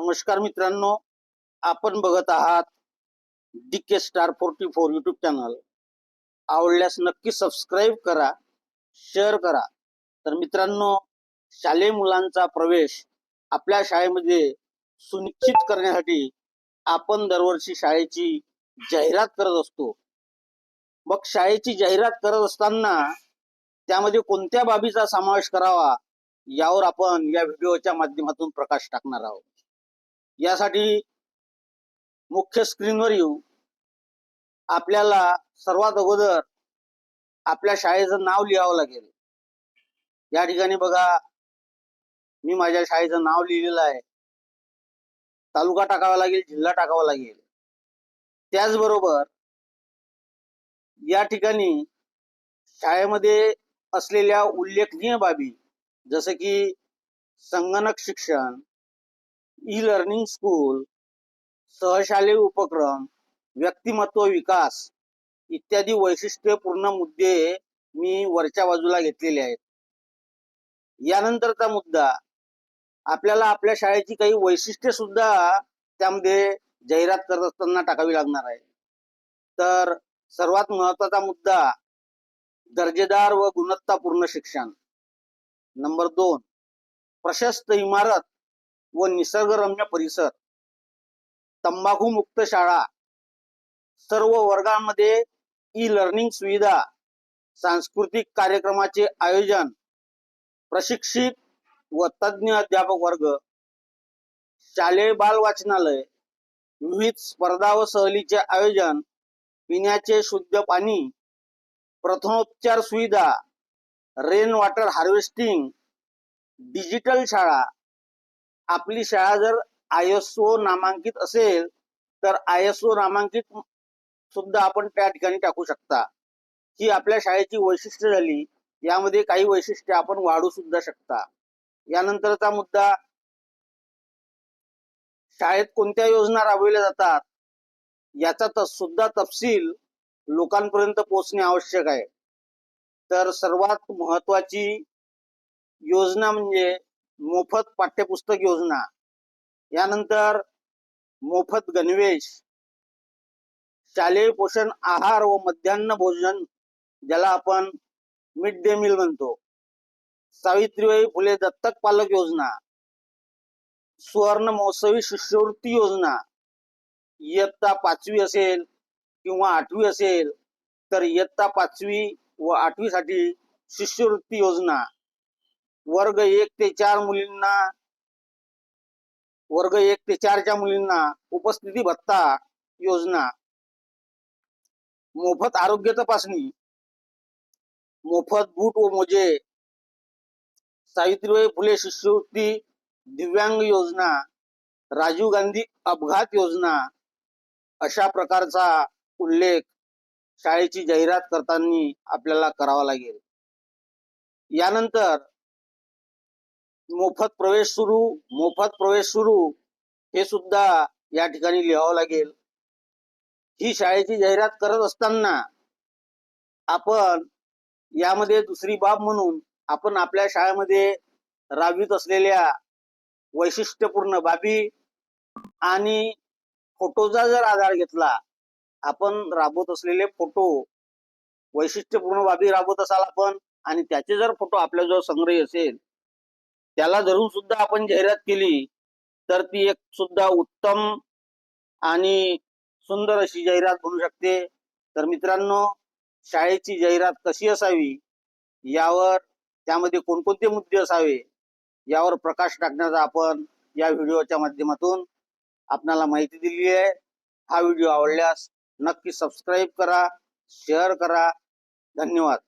नमस्कार मित्रांनो आपण बघत आहात D K star forty four YouTube channel आवडल्यास नक्की सबस्क्राईब करा शेअर करा. तर मित्रांनो शालेय मुलांचा प्रवेश आपल्या शाळेमध्ये सुनिश्चित करण्यासाठी आपण दरवर्षी शाळेची जाहिरात करत असतो. मग शाळेची जाहिरात करत असताना त्यामध्ये कोणत्या बाबीचा समावेश करावा यावर आपण या व्हिडिओच्या माध्यमातून प्रकाश टाकणार आहोत. यासाठी मुख्य स्क्रीनवर येऊ. आपल्याला सर्वात अगोदर आपल्या शाळेचं नाव लिहावं लागेल. या ठिकाणी बघा मी माझ्या शाळेचं नाव लिहिलेलं आहे. तालुका टाकावा लागेल जिल्हा टाकावा लागेल. त्याचबरोबर या ठिकाणी शाळेमध्ये असलेल्या उल्लेखनीय बाबी जसं की संगणक शिक्षण ई लर्निंग स्कूल सहशालेय उपक्रम व्यक्तिमत्व विकास इत्यादी वैशिष्ट्यपूर्ण मुद्दे मी वरच्या बाजूला घेतलेले आहेत. यानंतरचा मुद्दा आपल्याला आपल्या शाळेची काही वैशिष्ट्ये सुद्धा त्यामध्ये जाहिरात करत असताना टाकावी लागणार आहे. तर सर्वात महत्त्वाचा मुद्दा दर्जेदार व गुणवत्तापूर्ण शिक्षण. नंबर दोन प्रशस्त इमारत व निसर्गरम्य परिसर. तंबाखू मुक्त शाळा. सर्व वर्गांमध्ये ई लर्निंग सुविधा. सांस्कृतिक कार्यक्रमाचे आयोजन. प्रशिक्षित व तज्ज्ञ अध्यापक वर्ग. शालेय बाल वाचनालय. विविध स्पर्धा व सहलीचे आयोजन. पिण्याचे शुद्ध पाणी. प्रथमोपचार सुविधा. रेन वॉटर हार्वेस्टिंग डिजिटल शाळा. आपली शाळा जर आय एस ओ नामांकित असेल तर आय एस ओ नामांकित सुद्धा आपण त्या ठिकाणी टाकू शकता. ही आपल्या शाळेची वैशिष्ट्य झाली यामध्ये काही वैशिष्ट्य आपण वाढू सुद्धा शकता. यानंतरचा मुद्दा शाळेत कोणत्या योजना राबविल्या जातात याचा सुद्धा तपशील लोकांपर्यंत पोहोचणे आवश्यक आहे. तर सर्वात महत्वाची योजना म्हणजे मोफत पाठ्यपुस्तक योजना. यानंतर मोफत गणवेश शालेय पोषण आहार व मध्यान्न भोजन ज्याला आपण मिड डे मील म्हणतो. सावित्रीबाई फुले दत्तक पालक योजना सुवर्ण महोत्सवी शिष्यवृत्ती योजना. इयत्ता पाचवी असेल किंवा आठवी असेल तर इयत्ता पाचवी व आठवीसाठी शिष्यवृत्ती योजना. वर्ग एक ते चार मुलींना वर्ग एक ते चारच्या मुलींना उपस्थिती भत्ता योजना मोफत आरोग्य तपासणी मोफत बूट व मोजे सावित्रीबाई फुले शिष्यवृत्ती दिव्यांग योजना राजीव गांधी अपघात योजना अशा प्रकारचा उल्लेख शाळेची जाहिरात करताना आपल्याला करावा लागेल. यानंतर मोफत प्रवेश सुरू मोफत प्रवेश सुरू हे सुद्धा या ठिकाणी लिहावं लागेल. ही शाळेची जाहिरात करत असताना आपण यामध्ये दुसरी बाब म्हणून आपण आपल्या शाळेमध्ये राबवित असलेल्या वैशिष्ट्यपूर्ण बाबी आणि फोटोचा जर आधार घेतला आपण राबवत असलेले फोटो वैशिष्ट्यपूर्ण बाबी राबवत असाल आपण आणि त्याचे जर फोटो आपल्याजवळ संग्रही असेल त्याला धरून सुद्धा आपण जाहिरात केली तर ती एक सुद्धा उत्तम आणि सुंदर अशी जाहिरात बनू शकते. तर मित्रांनो शाळेची जाहिरात कशी असावी? यावर त्यामध्ये कोणकोणते मुद्दे असावे? यावर प्रकाश टाकण्याचा आपण या व्हिडिओच्या माध्यमातून आपणाला माहिती दिली आहे. हा व्हिडिओ आवडल्यास नक्की सबस्क्राईब करा शेअर करा. धन्यवाद.